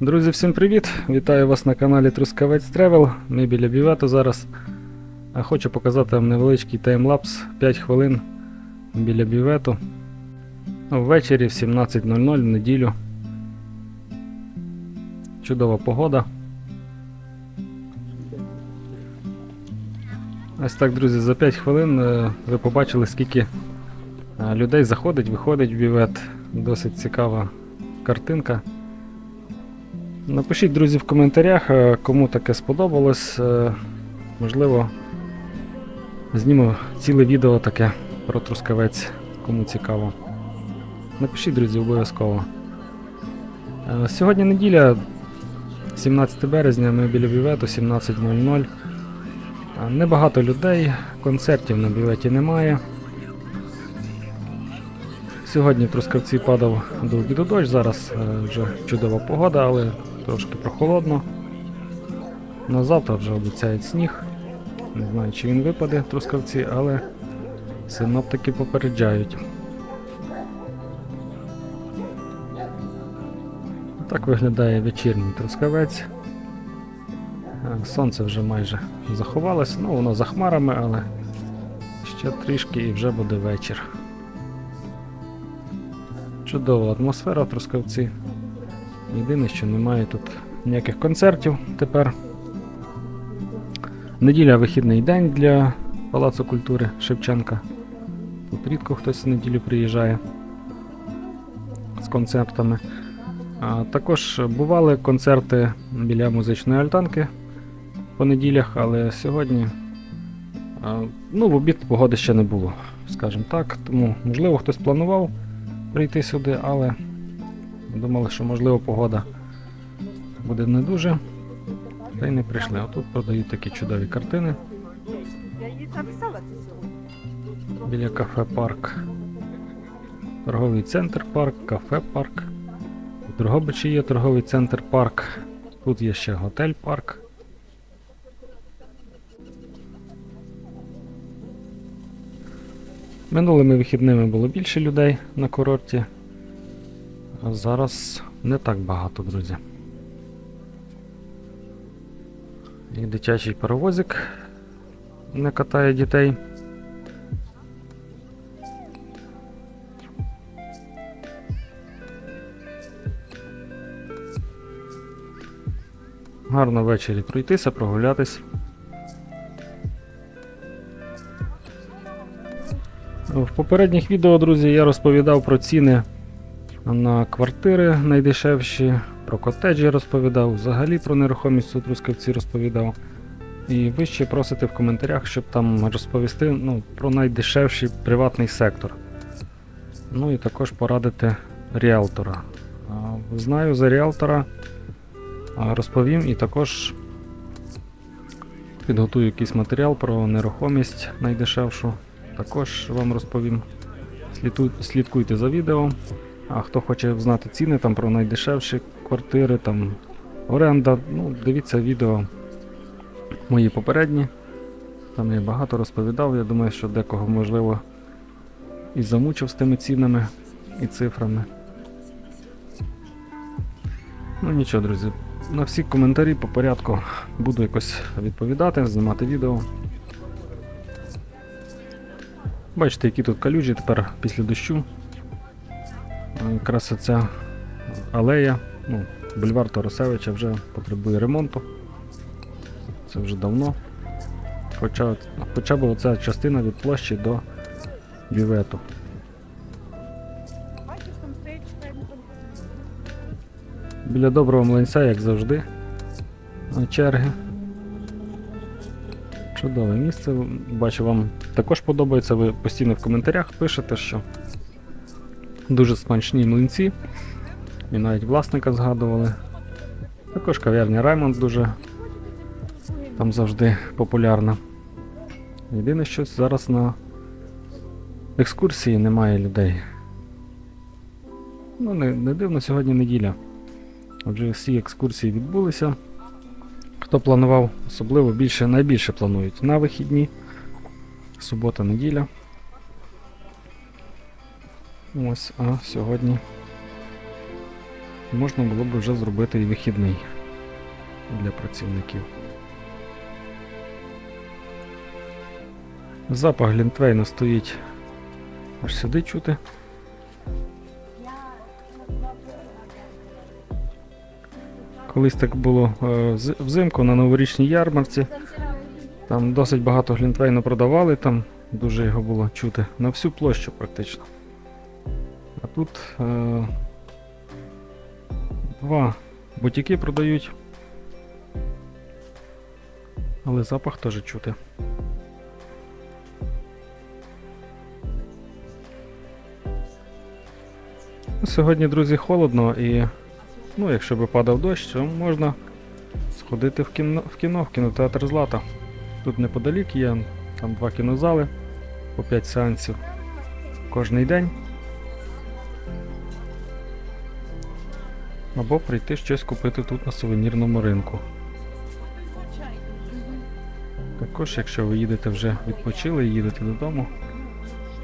Друзі, всім привіт! Вітаю вас на каналі Трускавець Тревел. Ми біля бювету зараз. А Хочу показати вам невеличкий таймлапс 5 хвилин біля бювету. Ввечері в 17.00 в неділю. Чудова погода. Ось так, друзі, за 5 хвилин е, ви побачили, скільки е, людей заходить, виходить в бювет. Досить цікава картинка. Напишіть, друзі, в коментарях, е, кому таке сподобалось. Е, Можливо, зніму ціле відео таке про трускавець, кому цікаво. Напишіть, друзі, обов'язково. Е, Сьогодні неділя, 17 березня, ми біля бювету 17.00. Е, Небагато людей, концертів на бюветі немає. Сьогодні Трускавці падав до дощ, зараз вже чудова погода, але трошки прохолодно. На завтра вже обіцяють сніг. Не знаю, чи він випаде Трускавці, але синоптики попереджають. Так виглядає вечірній Трускавець. Е, Сонце вже майже заховалося, ну воно за хмарами, але ще трішки і вже буде вечір. Чудова атмосфера в Трускавці. Єдине, що немає тут ніяких концертів тепер. Неділя вихідний день для Палацу культури Шевченка. Тут рідко хтось в неділю приїжджає з концертами. А також бували концерти біля музичної альтанки по неділях, але сьогодні ну, в обід погоди ще не було, скажімо так. Тому, можливо, хтось планував прийти сюди, але думали, що можливо погода буде не дуже. Та й не прийшли. А тут продають такі чудові картини біля кафе парк. Торговий центр парк, кафе парк. У Дрогобичі є торговий центр парк. Тут є ще готель парк. Минулими вихідними було більше людей на курорті. Зараз не так багато, друзі. І дитячий паровозик не катає дітей. Гарно ввечері пройтися, прогулятись. В попередніх відео, друзі, я розповідав про ціни на квартири найдешевші, про котеджі розповідав, взагалі про нерухомість у Трускавці розповідав. І ви ще просите в коментарях, щоб там розповісти ну, про найдешевший приватний сектор. Ну і також порадити ріалтора. Знаю за ріалтора, розповім і також підготую якийсь матеріал про нерухомість найдешевшу. Також вам розповім. Слідкуйте за відео. А хто хоче знати ціни там про найдешевші квартири, там оренда, ну, дивіться відео мої попередні. Там я багато розповідав. Я думаю, що декого можливо і замучив з тими цінами і цифрами. Ну нічого, друзі. На всі коментарі по порядку буду якось відповідати, знімати відео. Бачите, які тут калюжі тепер після дощу. Е, Якраз ця алея, ну, бульвар Тарасевича вже потребує ремонту. Це вже давно. Хоча, хоча б оця частина від площі до на концерт. Біля доброго млинця, як завжди, е, черги. Чудове місце. Бачу, вам також подобається. Ви постійно в коментарях пишете, що дуже смачні млинці. І навіть власника згадували. Також кав'ярня Раймонд дуже там завжди популярна. Єдине, що зараз на екскурсії немає людей. Ну, не, не дивно, сьогодні неділя. Отже, всі екскурсії відбулися. Хто планував, особливо більше, найбільше планують на вихідні. Субота, неділя. Ось, а сьогодні можна було б вже зробити і вихідний для працівників. Запах Глінтвейна стоїть аж сюди чути. Колись так було е, взимку на новорічній ярмарці. Там досить багато глінтвейну продавали, там дуже його було чути на всю площу практично. А тут е, два бутіки продають. Але запах теж чути. Сьогодні, друзі, холодно і ну, якщо би падав дощ, то можна сходити в кіно, в кіно, в кінотеатр Злата. Тут неподалік є там два кінозали по 5 сеансів кожний день. Або прийти щось купити тут на сувенірному ринку. Також, якщо ви їдете вже відпочили і їдете додому,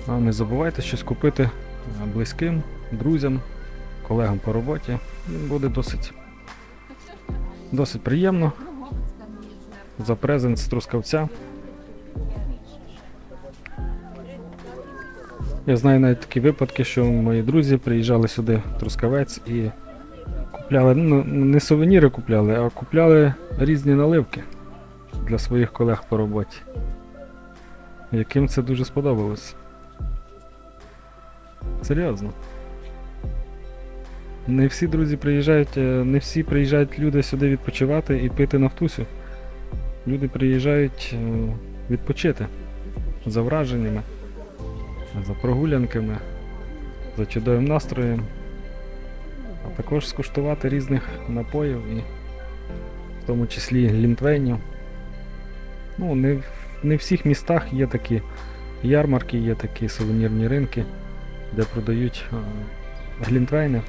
не забувайте щось купити близьким, друзям, колегам по роботі. Він Буде досить, досить приємно. За презент з трускавця. Я знаю навіть такі випадки, що мої друзі приїжджали сюди в Трускавець і купляли, ну не сувеніри купляли, а купляли різні наливки для своїх колег по роботі. Яким це дуже сподобалось. Серйозно. Не всі друзі приїжджають, е, не всі приїжджають люди сюди відпочивати і пити нафтусю. Люди приїжджають е, відпочити за враженнями, за прогулянками, за чудовим настроєм, також скуштувати різних напоїв і в тому числі лінтвейнів. Ну, не, в- не всіх містах є такі ярмарки, є такі сувенірні ринки, де продають глінтвейни.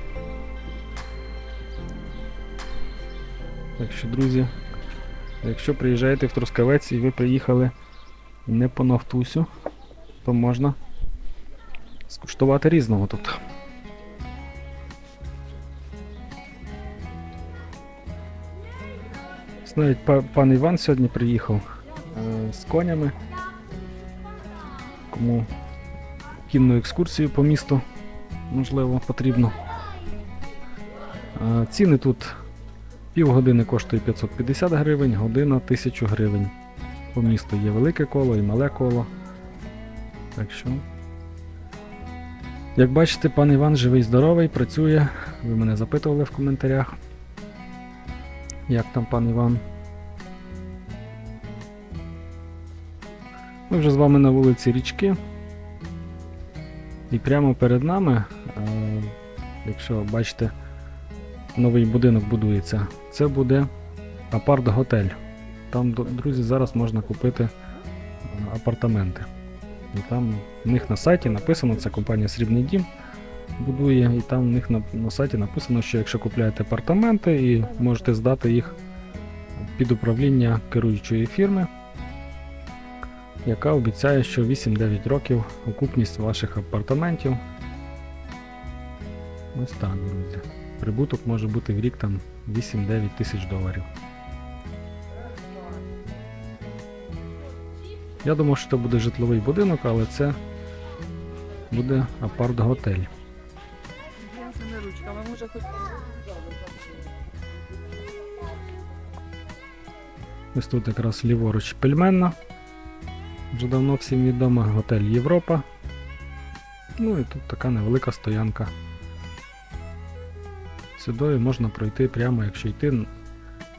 Так що, друзі, якщо приїжджаєте в Трускавець і ви приїхали не по Нафтусю, то можна скуштувати різного тут. Ось Навіть па- пан Іван сьогодні приїхав е, з конями. Кому кінну екскурсію по місту, можливо, потрібно. Е, ціни тут півгодини коштує 550 гривень, година 1000 гривень. По місту є велике коло і мале коло. Так що. Як бачите, пан Іван живий, здоровий, працює. Ви мене запитували в коментарях. Як там пан Іван? Ми вже з вами на вулиці Річки. І прямо перед нами, е, якщо бачите, новий будинок будується, це буде апарт-готель. Там, друзі, зараз можна купити е, апартаменти. І там в них на сайті написано, це компанія Срібний Дім будує, і там в них на, на сайті написано, що якщо купляєте апартаменти і можете здати їх під управління керуючої фірми, яка обіцяє, що 8-9 років окупність ваших апартаментів. Ось так, друзі. Прибуток може бути в рік там 8-9 тисяч доларів. Я думав, що це буде житловий будинок, але це буде апарт-готель. Ось тут якраз ліворуч пельменна. Вже давно всім відома, готель Європа. Ну і тут така невелика стоянка. Сюди можна пройти прямо, якщо йти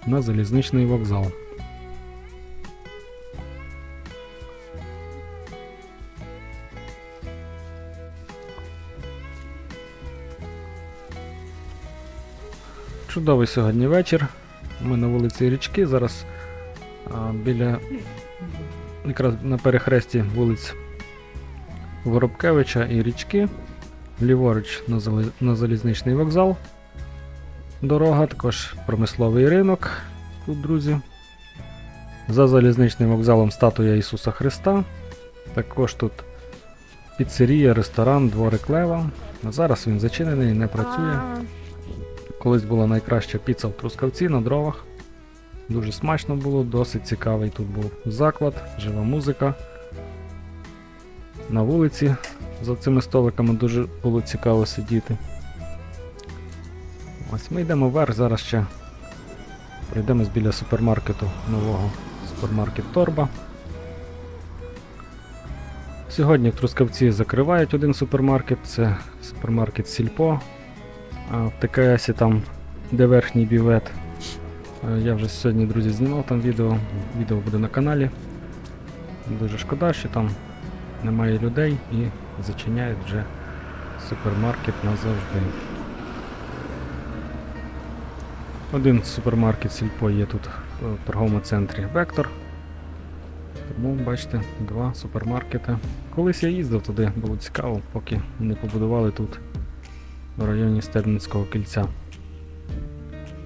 на залізничний вокзал. Чудовий сьогодні вечір. Ми на вулиці Річки. Зараз а, біля якраз на перехресті вулиць Воробкевича і Річки. Ліворуч на, зали- на залізничний вокзал. Дорога, також промисловий ринок. Тут, друзі. За залізничним вокзалом статуя Ісуса Христа. Також тут піцерія, ресторан, дворик Лева. Зараз він зачинений, не працює. Колись була найкраща піца в Трускавці на дровах. Дуже смачно було, досить цікавий тут був заклад, жива музика. На вулиці за цими столиками дуже було цікаво сидіти. Ось ми йдемо вверх, зараз ще пройдемось біля супермаркету нового супермаркет Торба. Сьогодні в Трускавці закривають один супермаркет, це супермаркет Сільпо. В ТКСі там, де верхній бівет. Е, Я вже сьогодні, друзі, знімав там відео. Відео буде на каналі. Дуже шкода, що там немає людей і зачиняють вже супермаркет назавжди. Один супермаркет Сільпо є тут в торговому центрі Вектор. Тому бачите, два супермаркети. Колись я їздив туди, було цікаво, поки не побудували тут в районі Стебницького кільця.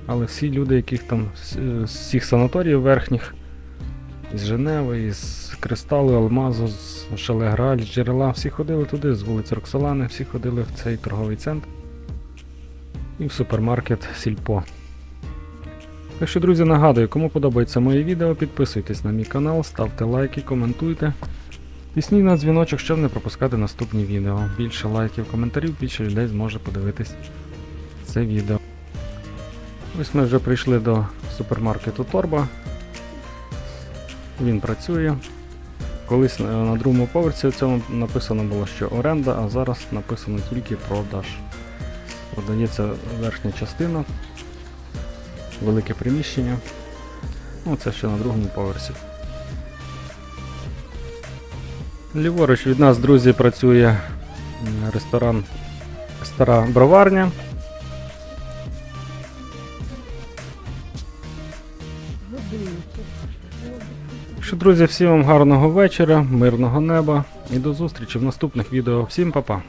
Але всі люди, яких там з з всіх санаторіїв верхніх, з Женеви, із Кристалу, Алмазу, з Шелеграль, з джерела, всі ходили туди, з вулиці Роксолани, всі ходили в цей торговий центр і в супермаркет Сільпо. Так що, друзі, нагадую, кому подобається моє відео, підписуйтесь на мій канал, ставте лайки, коментуйте. Тисніть на дзвіночок, щоб не пропускати наступні відео. Більше лайків, коментарів, більше людей зможе подивитись це відео. Ось ми вже прийшли до супермаркету Торба. Він працює. Колись на другому поверсі в цьому написано було, що оренда, а зараз написано тільки продаж. Продається верхня частина, велике приміщення. Ну, це ще на другому поверсі. Ліворуч від нас, друзі, працює ресторан Стара Броварня. Що, друзі, всім вам гарного вечора, мирного неба і до зустрічі в наступних відео. Всім па-па!